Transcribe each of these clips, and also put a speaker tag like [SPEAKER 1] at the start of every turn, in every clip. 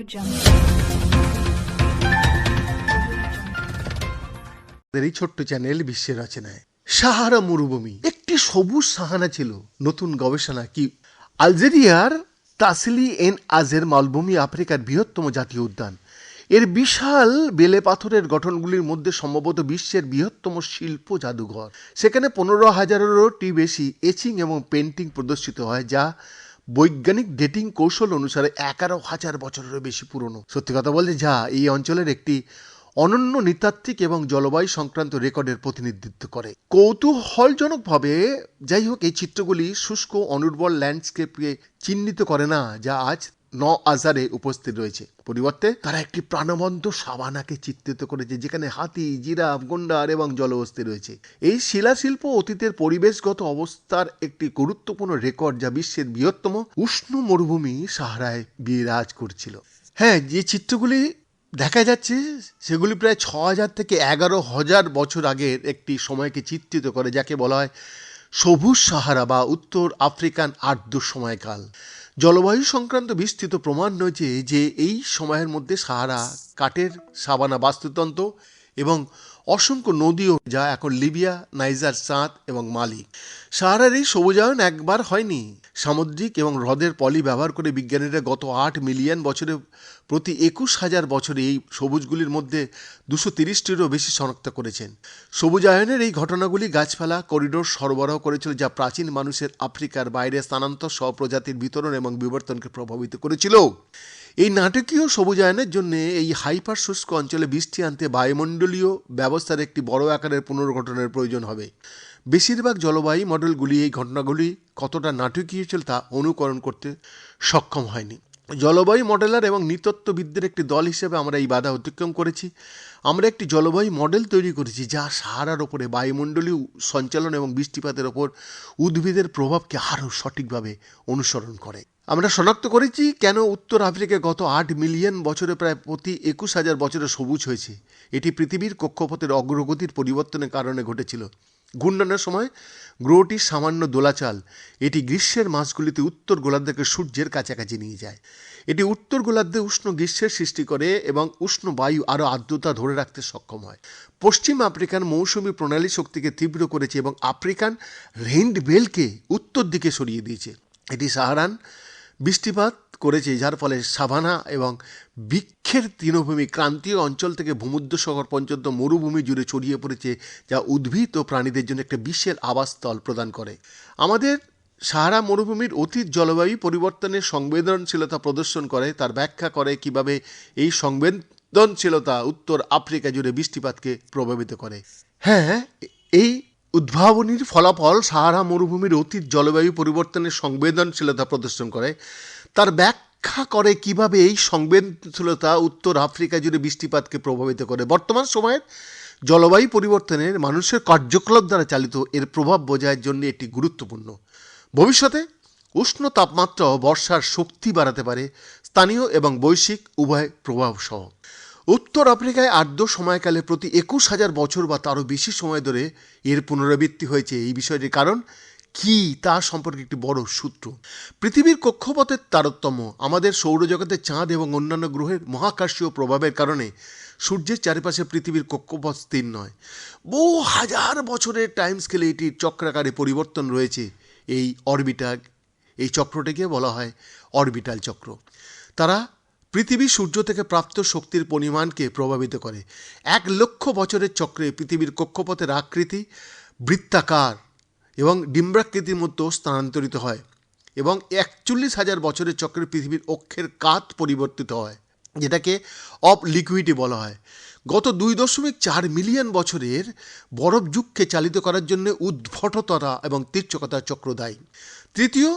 [SPEAKER 1] এই ছোট্ট চ্যানেল বিশ্বের রচনায়। সাহারা মরুভূমি। একটি সবুজ সাহানা ছিল। নতুন গবেষণা কি? আলজেরিয়ার তাসিলি এন আজের মালভূমি আফ্রিকার বৃহত্তম জাতীয় উদ্যান। এর বিশাল বেলে পাথরের গঠনগুলির মধ্যে সম্ভবত বিশ্বের বৃহত্তম শিল্প জাদুঘর। সেখানে পনেরো হাজারেরটি বেশি এচিং এবং পেন্টিং প্রদর্শিত হয়, যা বৈজ্ঞানিক ডেটিং কৌশল অনুসারে এগারো হাজার বছরেরও বেশি পুরনো। সত্যি কথা বলতে যা এই অঞ্চলের একটি অনন্য নৃতাত্ত্বিক এবং জলবায়ু সংক্রান্ত রেকর্ডের প্রতিনিধিত্ব করে। কৌতূহলজনকভাবে, যাই হোক, এই চিত্রগুলি শুষ্ক, অনুর্বর ল্যান্ডস্কেপকে চিহ্নিত করে না, যা আজ ন আজারে উপস্থিত রয়েছে। পরিবর্তে তারা একটি প্রাণবন্ত সাবানাকে চিত্রিত করেছে, যেখানে হাতি, জিরাফ, গন্ডার এবং জলহস্তি রয়েছে। এই শিলাশিল্প অতীতের পরিবেশগত অবস্থার একটি গুরুত্বপূর্ণ রেকর্ড যা বিশ্বের বৃহত্তম উষ্ণ মরুভূমি সাহারায় বিরাজ করছিল। হ্যাঁ যে চিত্রগুলি দেখা যাচ্ছে, সেগুলি প্রায় ছ হাজার থেকে এগারো হাজার বছর আগের একটি সময়কে চিত্রিত করে, যাকে বলা হয় সবুজ সাহারা বা উত্তর আফ্রিকান আর্দ্র সময়কাল। জলবায়ু সংক্রান্ত বিস্তৃত প্রমাণ রয়েছে যে এই সময়ের মধ্যে সাহারা কাঠের সাবানা বাস্তুতন্ত্র এবং অসংখ্য নদীও যা এখন লিবিয়া, নাইজার, চাঁদ এবং মালি। সাহারার এই সবুজায়ন একবার হয়নি। সামুদ্রিক এবং হ্রদের পলি ব্যবহার করে বিজ্ঞানীরা গত আট মিলিয়ন বছরে প্রতি একুশ হাজার বছরে এই সবুজগুলির মধ্যে দুশো তিরিশটিরও বেশি শনাক্ত করেছেন। সবুজায়নের এই ঘটনাগুলি গাছপালা, করিডোর সরবরাহ করেছিল যা প্রাচীন মানুষের আফ্রিকার বাইরে স্থানান্তর সহ প্রজাতির বিতরণ এবং বিবর্তনকে প্রভাবিত করেছিল। এই নাটকীয় সবুজায়নের জন্য এই হাইপার শুষ্ক অঞ্চলে বৃষ্টি আনতে বায়ুমণ্ডলীয় ব্যবস্থার একটি বড় আকারের পুনর্গঠনের প্রয়োজন হবে। বেশিরভাগ জলবায়ু মডেলগুলি এই ঘটনাগুলি কতটা নাটকীয় ছিল তা অনুকরণ করতে সক্ষম হয়নি। জলবায়ু মডেলার এবং নৃতত্ত্ববিদদের একটি দল হিসেবে আমরা এই বাধা অতিক্রম করেছি। আমরা একটি জলবায়ু মডেল তৈরি করেছি যা সাহারার ওপরে বায়ুমণ্ডলীয় সঞ্চালন এবং বৃষ্টিপাতের ওপর উদ্ভিদের প্রভাবকে আরও সঠিকভাবে অনুসরণ করে। আমরা শনাক্ত করেছি কেন উত্তর আফ্রিকায় গত আট মিলিয়ন বছরে প্রায় প্রতি একুশ হাজার বছরে সবুজ হয়েছে। এটি পৃথিবীর কক্ষপথের অগ্রগতির পরিবর্তনের কারণে ঘটেছিল। ঘূর্ণনের সময় গ্রহটির সামান্য দোলাচাল। এটি গ্রীষ্মের মাসগুলিতে উত্তর গোলার্ধকে সূর্যের কাছাকাছি নিয়ে যায়। এটি উত্তর গোলার্ধে উষ্ণ গ্রীষ্মের সৃষ্টি করে এবং উষ্ণ বায়ু আরও আর্দ্রতা ধরে রাখতে সক্ষম হয়। পশ্চিম আফ্রিকান মৌসুমী প্রণালী শক্তিকে তীব্র করেছে এবং আফ্রিকান রেইন্ড বেলকে উত্তর দিকে সরিয়ে দিয়েছে। এটি সাহারান বৃষ্টিপাত করেছে, যার ফলে সাভানা এবং বৃক্ষের তৃণভূমি, ক্রান্তীয় অঞ্চল থেকে ভূমধ্যসাগর পর্যন্ত মরুভূমি জুড়ে ছড়িয়ে পড়েছে, যা উদ্ভিদ ও প্রাণীদের জন্য একটা বিশ্বের আবাসস্থল প্রদান করে। আমাদের সাহারা মরুভূমির অতীত জলবায়ু পরিবর্তনের সংবেদনশীলতা প্রদর্শন করে, তার ব্যাখ্যা করে কীভাবে এই সংবেদনশীলতা উত্তর আফ্রিকা জুড়ে বৃষ্টিপাতকে প্রভাবিত করে। হ্যাঁ এই উদ্ভাবনীর ফলাফল সাহারা মরুভূমির অতীত জলবায়ু পরিবর্তনের সংবেদনশীলতা প্রদর্শন করে। তার ব্যাখ্যা করে কীভাবে এই সংবেদনশীলতা উত্তর আফ্রিকা জুড়ে বৃষ্টিপাতকে প্রভাবিত করে। বর্তমান সময়ের জলবায়ু পরিবর্তনের মানুষের কার্যকলাপ দ্বারা চালিত এর প্রভাব বোঝার জন্য এটি গুরুত্বপূর্ণ। ভবিষ্যতে উষ্ণ তাপমাত্রা ও বর্ষার শক্তি বাড়াতে পারে স্থানীয় এবং বৈশ্বিক উভয় প্রভাব সহ উত্তর আফ্রিকায় আর্দ্র সময়কালে প্রতি একুশ হাজার বছর বা তারও বেশি সময় ধরে এর পুনরাবৃত্তি হয়েছে। এই বিষয়টির কারণ কি তা সম্পর্কে একটি বড় সূত্র। পৃথিবীর কক্ষপথের তারতম্য, আমাদের সৌরজগতের চাঁদ এবং অন্যান্য গ্রহের মহাকাশীয় প্রভাবের কারণে সূর্যের চারিপাশে পৃথিবীর কক্ষপথ স্থির নয়। বহু হাজার বছরের টাইম স্কেলে এটির চক্রাকারে পরিবর্তন রয়েছে। এই অরবিটাল, এই চক্রটিকে বলা হয় অরবিটাল চক্র। তারা পৃথিবী সূর্য থেকে প্রাপ্ত শক্তির পরিমাণকে প্রভাবিত করে। এক লক্ষ বছরের চক্রে পৃথিবীর কক্ষপথের আকৃতি বৃত্তাকার এবং ডিম্বাকৃতির মতো স্থানান্তরিত হয় এবং একচল্লিশ হাজার বছরের চক্রে পৃথিবীর অক্ষের কাত পরিবর্তিত হয়, যেটাকে অফ লিকুইডি বলা হয়। গত দুই দশমিক চার মিলিয়ন বছরের বরফ যুগকে চালিত করার জন্য উদ্ভটতরা এবং তীর্চকতার চক্র দায়ী। তৃতীয়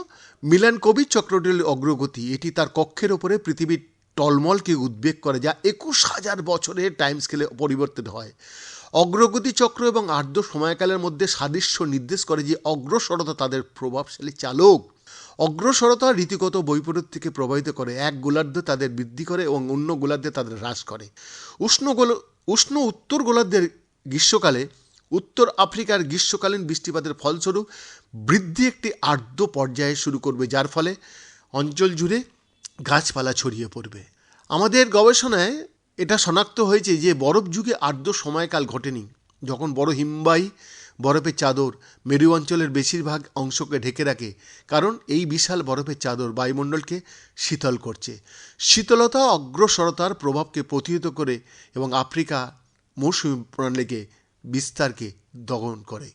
[SPEAKER 1] মিলান কবির চক্রটির অগ্রগতি, এটি তার কক্ষের ওপরে পৃথিবীর টলমলকে উদ্বেগ করে যা একুশ হাজার বছরের টাইম স্কেলে পরিবর্তিত হয়। অগ্রগতি চক্র এবং আর্দ্র সময়কালের মধ্যে সাদৃশ্য নির্দেশ করে যে অগ্রসরতা তাদের প্রভাবশালী চালক। অগ্রসরতা রীতিগত বৈপরীত্যকে প্রভাবিত করে। এক গোলার্ধে তাদের বৃদ্ধি করে এবং অন্য গোলার্ধে তাদের হ্রাস করে। উষ্ণ গোল, উষ্ণ উত্তর গোলার্ধের গ্রীষ্মকালে উত্তর আফ্রিকার গ্রীষ্মকালীন বৃষ্টিপাতের ফলস্বরূপ বৃদ্ধি একটি আর্দ্র পর্যায়ে শুরু করবে, যার ফলে অঞ্চল জুড়ে গাছপালা ছড়িয়ে পড়বে। আমাদের গবেষণায় এটা শনাক্ত হয়েছে যে বরফ যুগে আর্দ্র সময়কাল ঘটেনি। যখন বড় হিমবাহী, বরফের চাদর মেরু অঞ্চলের বেশিরভাগ অংশকে ঢেকে রাখে, কারণ এই বিশাল বরফের চাদর বায়ুমণ্ডলকে শীতল করছে। শীতলতা, অগ্রসরতার প্রভাবকে প্রতিহত করে এবং আফ্রিকা মৌসুমী প্রণালীকে বিস্তারকে দমন করে।